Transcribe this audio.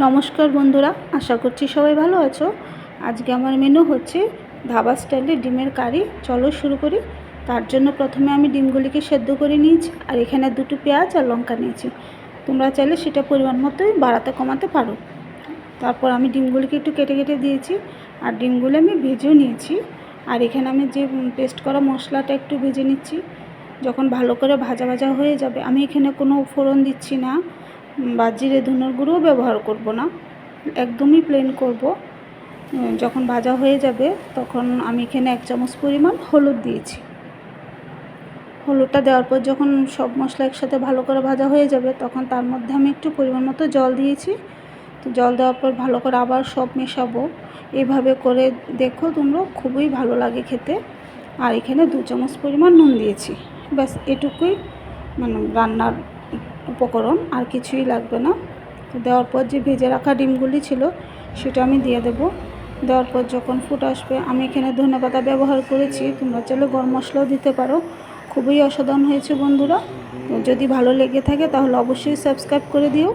নমস্কার বন্ধুরা, আশা করছি সবাই ভালো আছো। আজকে আমার মেনু হচ্ছে ধাবা স্টাইলে ডিমের কারি। চলো শুরু করি। তার জন্য প্রথমে আমি ডিমগুলিকে সেদ্ধ করে নিয়েছি, আর এখানে দুটো পেঁয়াজ আর লঙ্কা নিয়েছি। তোমরা চাইলে সেটা পরিমাণ মতোই বাড়াতে কমাতে পারো। তারপর আমি ডিমগুলিকে একটু কেটে কেটে দিয়েছি, আর ডিমগুলো আমি ভেজেও নিয়েছি। আর এখানে আমি যে পেস্ট করা মশলাটা একটু ভেজে নিচ্ছি, যখন ভালো করে ভাজা ভাজা হয়ে যাবে, আমি এখানে কোনো ফোড়ন দিচ্ছি না। বা জিরে ধনের গুঁড়োও ব্যবহার করব না। একদমই প্লেন করব। যখন ভাজা হয়ে যাবে, তখন আমি এখানে এক চামচ পরিমাণ হলুদ দিয়েছি। হলুদটা দেওয়ার পর যখন সব মশলা একসাথে ভালো করে ভাজা হয়ে যাবে, তখন তার মধ্যে আমি একটু পরিমাণ মতো জল দিয়েছি। তো জল দেওয়ার পর ভালো করে আবার সব মেশাবো। এভাবে করে দেখো তোমরা, খুবই ভালো লাগে খেতে। আর এখানে দু চামচ পরিমাণ নুন দিয়েছি। ব্যাস, এটুকুই মানে রান্নার উপকরণ, আর কিছুই লাগবে না। তো দেওয়ার পর যে ভেজে রাখা ডিমগুলি ছিল, সেটা আমি দিয়ে দেব। দেওয়ার পর যখন ফুট আসবে, আমি এখানে ধনে পাতা ব্যবহার করেছি। তোমরা চাইলে গরম মশলাও দিতে পারো। খুবই অসাধারণ হয়েছে বন্ধুরা। যদি ভালো লেগে থাকে, তাহলে অবশ্যই সাবস্ক্রাইব করে দিও।